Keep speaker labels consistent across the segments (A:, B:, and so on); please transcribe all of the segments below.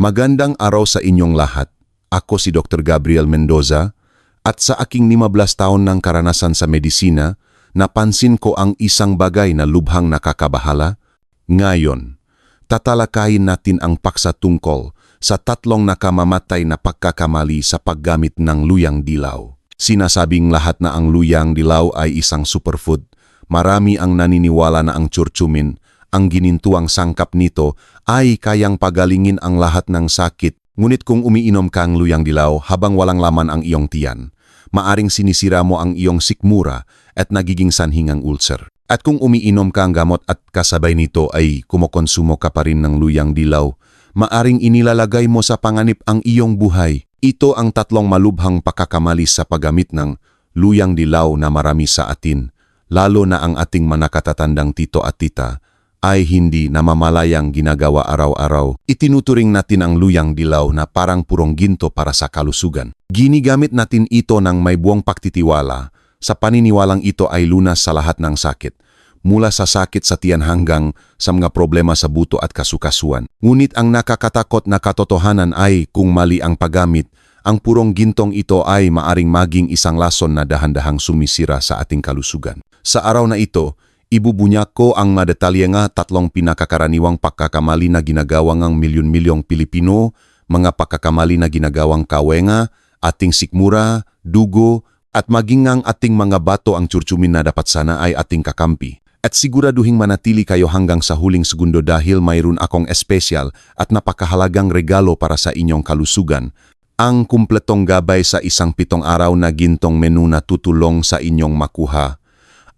A: Magandang araw sa inyong lahat. Ako si Dr. Gabriel Mendoza at sa aking 15 taon ng karanasan sa medisina, napansin ko ang isang bagay na lubhang nakakabahala. Ngayon, tatalakayin natin ang paksa tungkol sa tatlong nakamamatay na pagkakamali sa paggamit ng luyang dilaw. Sinasabing lahat na ang luyang dilaw ay isang superfood. Marami ang naniniwala na ang curcumin, ang ginintuang sangkap nito, ay kayang pagalingin ang lahat ng sakit. Ngunit kung umiinom ka ang luyang dilaw habang walang laman ang iyong tiyan, maaring sinisira mo ang iyong sikmura at nagiging sanhingang ulcer. At kung umiinom ka ang gamot at kasabay nito ay kumokonsumo ka pa rin ng luyang dilaw, maaring inilalagay mo sa panganib ang iyong buhay. Ito ang tatlong malubhang pagkakamali sa paggamit ng luyang dilaw na marami sa atin, lalo na ang ating manakatatandang tito at tita, ay hindi namamalayang ginagawa araw-araw. Itinuturing natin ang luyang dilaw na parang purong ginto para sa kalusugan. Ginigamit natin ito ng may buong pagtitiwala sa paniniwalang ito ay lunas sa lahat ng sakit, mula sa sakit sa tiyan hanggang sa mga problema sa buto at kasukasuan. Ngunit ang nakakatakot na katotohanan ay kung mali ang paggamit, ang purong gintong ito ay maaring maging isang lason na dahan-dahang sumisira sa ating kalusugan. Sa araw na ito, ibubunyak ko ang madetalye nga tatlong pinakakaraniwang pagkakamali na ginagawa ng milyon-milyong Pilipino, mga pagkakamali na ginagawang kawenga, ating sikmura, dugo, at maging ang ating mga bato ang tsurtsumin na dapat sana ay ating kakampi. At siguraduhing manatili kayo hanggang sa huling segundo dahil mayroon akong espesyal at napakahalagang regalo para sa inyong kalusugan. Ang kumpletong gabay sa isang pitong araw na gintong menu na tutulong sa inyong makuha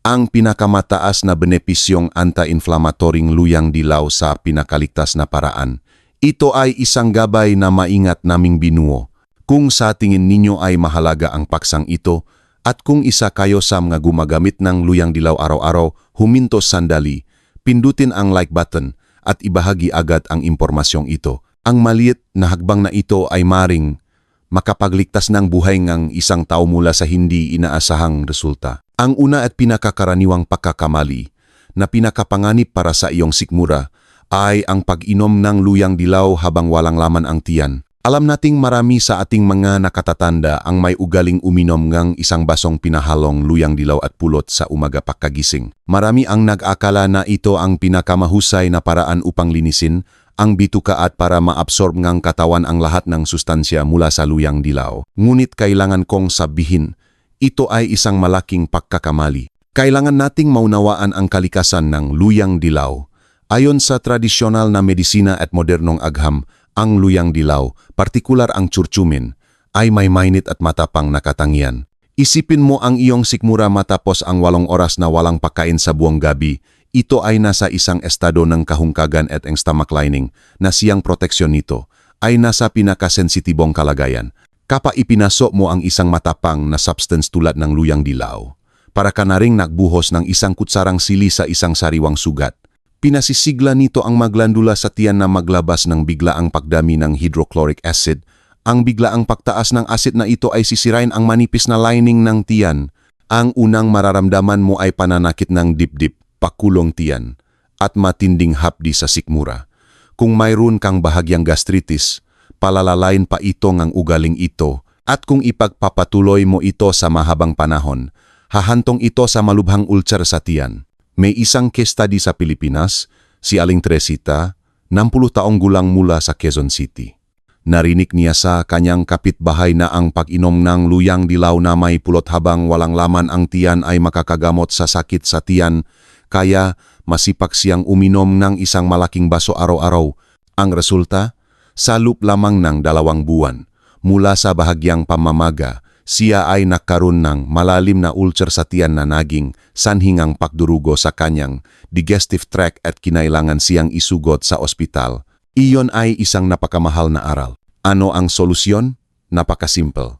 A: ang pinakamataas na benepisyong anti-inflammatoring luyang dilaw sa pinakaligtas na paraan. Ito ay isang gabay na maingat naming binuo. Kung sa tingin ninyo ay mahalaga ang paksang ito, at kung isa kayo sa mga gumagamit ng luyang dilaw araw-araw, huminto sandali, pindutin ang like button at ibahagi agad ang impormasyong ito. Ang maliit na hagbang na ito ay maring makapagligtas ng buhay ng isang tao mula sa hindi inaasahang resulta. Ang una at pinakakaraniwang pagkakamali na pinakapanganib para sa iyong sikmura ay ang pag-inom ng luyang dilaw habang walang laman ang tiyan. Alam nating marami sa ating mga nakatatanda ang may ugaling uminom ng isang basong pinahalong luyang dilaw at pulot sa umaga pagkagising. Marami ang nag-akala na ito ang pinakamahusay na paraan upang linisin ang bituka at para maabsorb ng katawan ang lahat ng sustansya mula sa luyang dilaw. Ngunit kailangan kong sabihin, ito ay isang malaking pagkakamali. Kailangan nating maunawaan ang kalikasan ng luyang dilaw. Ayon sa tradisyonal na medisina at modernong agham, ang luyang dilaw, partikular ang curcumin, ay may mainit at matapang na katangian. Isipin mo ang iyong sikmura matapos ang walong oras na walang pagkain sa buong gabi. Ito ay nasa isang estado ng kahungkagan at ang stomach lining na siyang proteksyon nito ay nasa pinakasensitibong kalagayan. Kapa ipinaso mo ang isang matapang na substance tulad ng luyang dilaw, para ka na ring nagbuhos ng isang kutsarang sili sa isang sariwang sugat. Pinasisigla nito ang maglandula sa tiyan na maglabas ng biglaang pagdami ng hydrochloric acid. Ang biglaang pagtaas ng acid na ito ay sisirain ang manipis na lining ng tiyan. Ang unang mararamdaman mo ay pananakit ng dibdib, pakulong tiyan, at matinding hapdi sa sikmura. Kung mayroon kang bahagyang gastritis, palalalain pa ito ng ugaling ito at kung ipagpapatuloy mo ito sa mahabang panahon, hahantong ito sa malubhang ulcer sa tiyan. May isang case study sa Pilipinas, si Aling Tresita, 60 taong gulang mula sa Quezon City. Narinig niya sa kanyang kapitbahay na ang pag-inom ng luyang dilaw na may pulot habang walang laman ang tiyan ay makakagamot sa sakit sa tiyan, kaya masipak siyang uminom ng isang malaking baso araw-araw. Ang resulta, sa loop lamang ng dalawang buwan, mula sa bahagyang pamamaga, siya ay nagkaroon ng malalim na ulcer sa tiyan na naging sanhingang pagdurugo sa kanyang digestive tract at kinailangan siyang isugot sa ospital. Iyon ay isang napakamahal na aral. Ano ang solusyon? Napakasimple.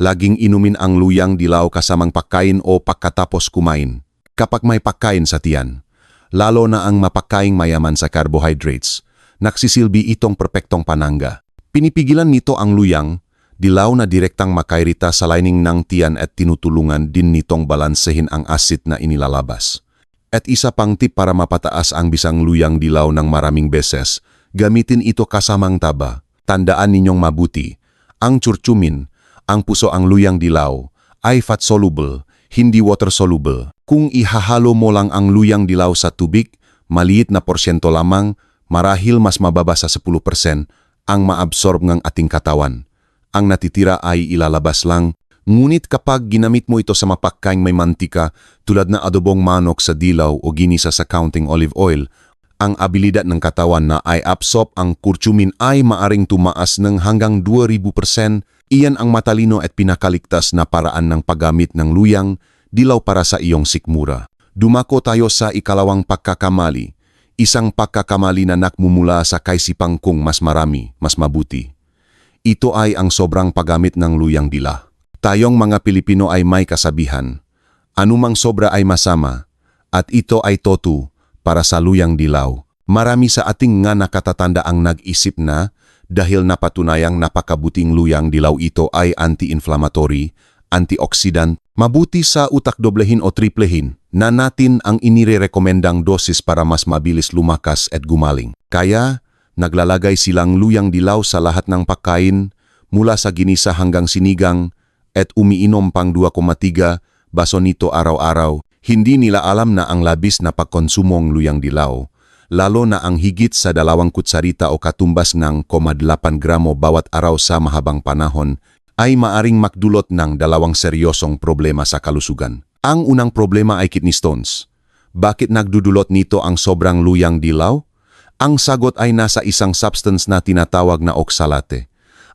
A: Laging inumin ang luyang dilaw kasamang pagkain o pagkatapos kumain. Kapag may pagkain sa tiyan, lalo na ang mapakaing mayaman sa carbohydrates, naksisilbi itong perpektong panangga. Pinipigilan nito ang luyang dilaw na direktang makairita sa lining ng tiyan at tinutulungan din nitong balansehin ang asid na inilalabas. At isa pang tip para mapataas ang bisang luyang dilaw ng maraming beses, gamitin ito kasamang taba. Tandaan ninyong mabuti, ang curcumin, ang puso ang luyang dilaw, ay fat soluble, hindi water soluble. Kung ihahalo mo lang ang luyang dilaw sa tubig, maliit na porsyento lamang, marahil mas mababa sa 10% ang maabsorb ng ating katawan. Ang natitira ay ilalabas lang, ngunit kapag ginamit mo ito sa mapakain may mantika tulad na adobong manok sa dilaw o ginisa sa counting olive oil, ang abilidad ng katawan na ay absorb ang curcumin ay maaring tumaas ng hanggang 2,000%. Iyan ang matalino at pinakaligtas na paraan ng paggamit ng luyang dilaw para sa iyong sikmura. Dumako tayo sa ikalawang pagkakamali. Isang pagkakamali na nakmumula sa kaisipang kung mas marami, mas mabuti. Ito ay ang sobrang paggamit ng luyang dila. Tayong mga Pilipino ay may kasabihan. Anumang sobra ay masama, at ito ay totu para sa luyang dilaw. Marami sa ating nga nakatatanda ang nag-isip na dahil napatunayang napakabuting luyang dilaw ito ay anti-inflammatory, antioxidant, mabuti sa utak doblehin o triplehin na natin ang inirekomendang dosis para mas mabilis lumakas at gumaling. Kaya, naglalagay silang luyang dilaw sa lahat ng pagkain mula sa ginisa hanggang sinigang at umiinom pang 2,3 baso nito araw-araw. Hindi nila alam na ang labis na pagkonsumong luyang dilaw, lalo na ang higit sa dalawang kutsarita o katumbas ng 0,8 gramo bawat araw sa mahabang panahon, ay maaring makdulot ng dalawang seryosong problema sa kalusugan. Ang unang problema ay kidney stones. Bakit nagdudulot nito ang sobrang luyang dilaw? Ang sagot ay nasa isang substance na tinatawag na oxalate.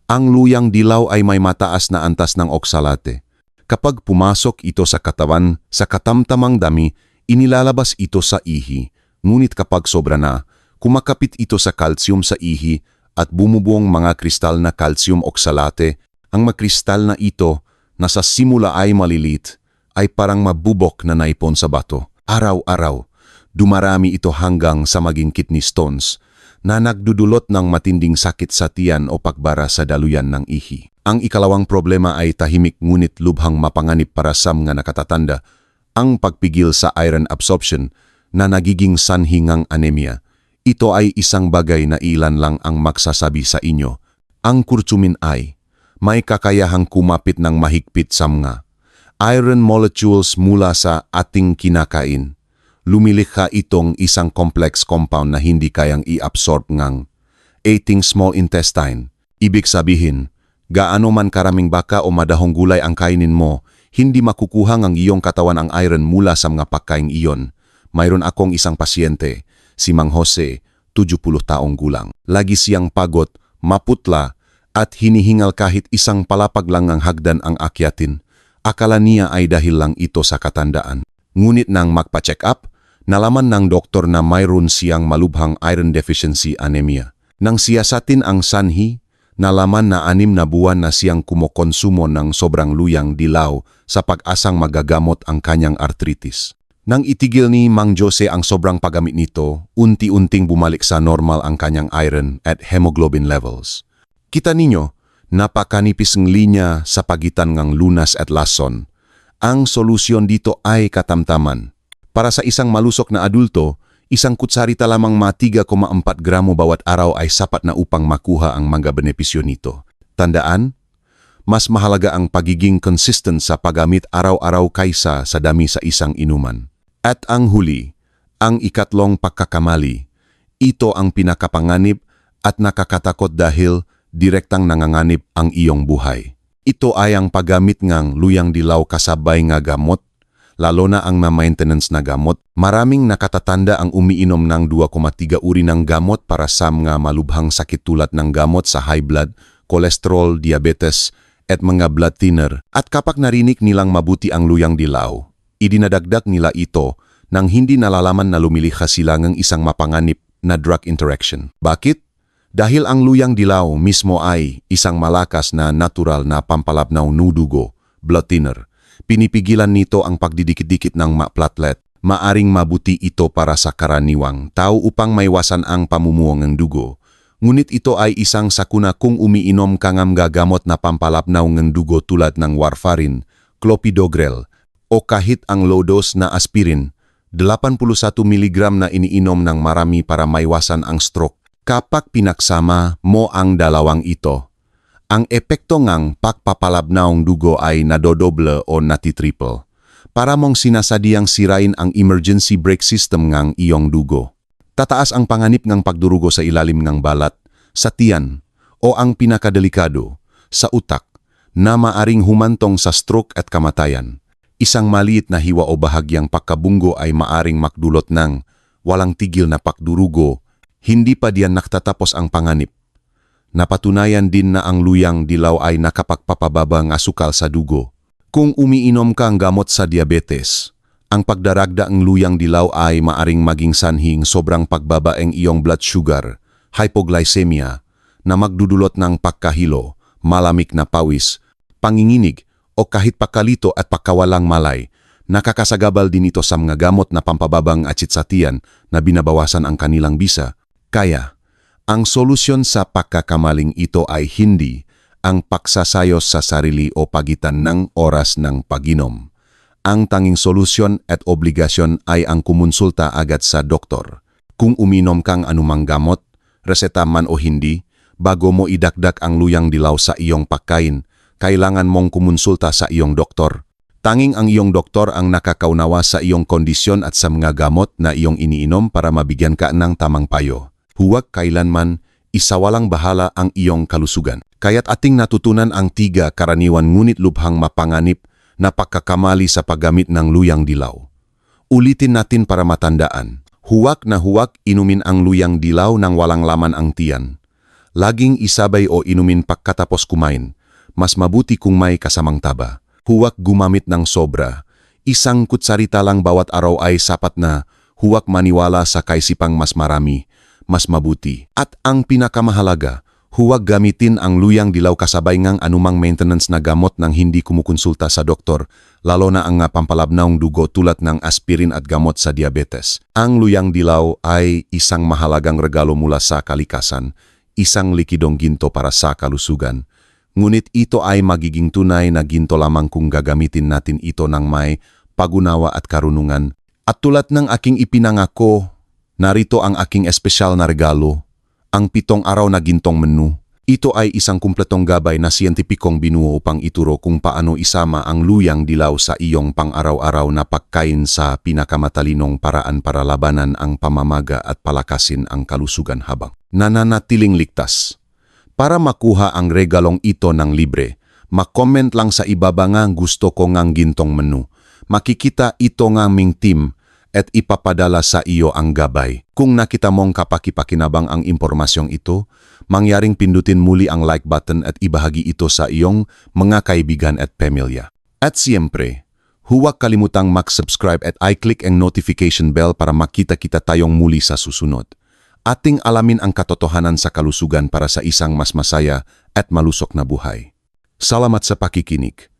A: Ang luyang dilaw ay may mataas na antas ng oxalate. Kapag pumasok ito sa katawan, sa katamtamang dami, inilalabas ito sa ihi. Ngunit kapag sobra na, kumakapit ito sa calcium sa ihi at bumubuong mga kristal na calcium oxalate. Ang mga kristal na ito, na sa simula ay malilit, ay parang mabubok na naipon sa bato. Araw-araw, dumarami ito hanggang sa maging kidney stones na nagdudulot ng matinding sakit sa tiyan o pagbara sa daluyan ng ihi. Ang ikalawang problema ay tahimik ngunit lubhang mapanganib para sa mga nakatatanda, ang pagpigil sa iron absorption na nagiging sanhingang anemia. Ito ay isang bagay na ilan lang ang magsasabi sa inyo. Ang curcumin ay may kakayahang kumapit ng mahigpit sa mga iron molecules mula sa ating kinakain lumilikha itong isang complex compound na hindi kayang i-absorb ngang ating small intestine. Ibig sabihin, gaano man karaming baka o madahong gulay ang kainin mo, hindi makukuha ng iyong katawan ang iron mula sa mga pagkain iyon. Mayroon akong isang pasyente, si Mang Jose, 70 taong gulang. Lagi siyang pagod, maputla, at hinihingal kahit isang palapag lang ang hagdan ang akyatin. Akala niya ay dahil lang ito sa katandaan. Ngunit nang magpa-check up, nalaman ng doktor na mayroon siyang malubhang iron deficiency anemia. Nang siyasatin ang sanhi, nalaman na anim na buwan na siyang kumokonsumo ng sobrang luyang dilaw sa pag-asang magagamot ang kanyang arthritis. Nang itigil ni Mang Jose ang sobrang paggamit nito, unti-unting bumalik sa normal ang kanyang iron at hemoglobin levels. Kita ninyo, napakanipis ng linya sa pagitan ng lunas at lason. Ang solusyon dito ay katamtaman. Para sa isang malusok na adulto, isang kutsarita lamang ma 3,4 gramo bawat araw ay sapat na upang makuha ang mga benepisyo nito. Tandaan, mas mahalaga ang pagiging consistent sa paggamit araw-araw kaysa sa dami sa isang inuman. At ang huli, ang ikatlong pagkakamali. Ito ang pinakapanganib at nakakatakot dahil direktang nanganganib ang iyong buhay. Ito ay ang paggamit ng luyang dilaw kasabay nga gamot lalo na ang ma-maintenance na gamot, maraming nakatatanda ang umiinom ng 2,3 uri ng gamot para sa mga malubhang sakit tulad ng gamot sa high blood, cholesterol, diabetes, at mga blood thinner. At kapag narinig nilang mabuti ang luyang dilaw, idinadagdag nila ito nang hindi nalalaman na lumilikha sila ng isang mapanganib na drug interaction. Bakit? Dahil ang luyang dilaw mismo ay isang malakas na natural na pampalabnaw nudugo, blood thinner, pinipigilan nito ang pagdidikit-dikit ng ma-platelet. Maaring mabuti ito para sa karaniwang tao upang maiwasan ang pamumuong ng dugo. Ngunit ito ay isang sakuna kung umiinom ka ng gagamot na pampalapnaw ng dugo tulad ng warfarin, clopidogrel, o kahit ang low dose na aspirin, 81 mg na iniinom ng marami para maiwasan ang stroke. Kapag pinaksama mo ang dalawang ito, ang epekto ngang pagpapalabnaong dugo ay nadodoble o natitriple. Para mong sinasadyang sirain ang emergency brake system ngang iyong dugo. Tataas ang panganib ngang pagdurugo sa ilalim ng balat, sa tiyan, o ang pinakadelikado, sa utak, na maaring humantong sa stroke at kamatayan. Isang maliit na hiwa o bahagyang pagkabunggo ay maaring makdulot ng walang tigil na pagdurugo, hindi pa diyan naktatapos ang panganib. Napatunayan din na ang luyang dilaw ay nakapagpapababa ng asukal sa dugo. Kung umiinom ka ang gamot sa diabetes, ang pagdaragda ng luyang dilaw ay maaring maging sanhing sobrang pagbaba ng iyong blood sugar, hypoglycemia, na magdudulot ng pagkahilo, malamig na pawis, panginginig, o kahit pakalito at pagkawalang malay, nakakasagabal din ito sa mga gamot na pampababang atsitsatian na binabawasan ang kanilang bisa. Kaya, ang solusyon sa pagkakamaling ito ay hindi ang pagsasayos sa sarili o pagitan ng oras ng paginom. Ang tanging solusyon at obligasyon ay ang kumonsulta agad sa doktor. Kung uminom kang anumang gamot, reseta man o hindi, bago mo idakdak ang luyang dilaw sa iyong pagkain, kailangan mong kumonsulta sa iyong doktor. Tanging ang iyong doktor ang nakakaunawa sa iyong kondisyon at sa mga gamot na iyong iniinom para mabigyan ka ng tamang payo. Huwag kailanman isawalang bahala ang iyong kalusugan. Kaya't ating natutunan ang tiga karaniwan ngunit lubhang mapanganib na pagkakamali sa paggamit ng luyang dilaw. Ulitin natin para matandaan. Huwag na huwag inumin ang luyang dilaw nang walang laman ang tiyan. Laging isabay o inumin pagkatapos kumain. Mas mabuti kung may kasamang taba. Huwag gumamit ng sobra. Isang kutsarita lang bawat araw ay sapat na. Huwag maniwala sa kaisipang mas marami, mas mabuti. At ang pinakamahalaga, huwag gamitin ang luyang dilaw kasabay ngang anumang maintenance na gamot nang hindi kumukonsulta sa doktor, lalo na ang pampalabnaong dugo tulad ng aspirin at gamot sa diabetes. Ang luyang dilaw ay isang mahalagang regalo mula sa kalikasan, isang likidong ginto para sa kalusugan. Ngunit ito ay magiging tunay na ginto lamang kung gagamitin natin ito ng may pagunawa at karunungan. At tulad ng aking ipinangako, narito ang aking espesyal na regalo, ang pitong araw na gintong menu. Ito ay isang kumpletong gabay na siyentipikong binuo upang ituro kung paano isama ang luyang dilaw sa iyong pang-araw-araw na pagkain sa pinakamatalinong paraan para labanan ang pamamaga at palakasin ang kalusugan habang nananatiling ligtas. Para makuha ang regalong ito ng libre, makomment lang sa ibaba nga gusto ko ngang gintong menu. Makikita ito nga ming team at ipapadala sa iyo ang gabay. Kung nakita mong kapakipakinabang ang impormasyong ito, mangyaring pindutin muli ang like button at ibahagi ito sa iyong mga kaibigan at pamilya. At siyempre, huwag kalimutang mag-subscribe at i-click ang notification bell para makita kita tayong muli sa susunod. Ating alamin ang katotohanan sa kalusugan para sa isang mas masaya at malusok na buhay. Salamat sa pakikinig.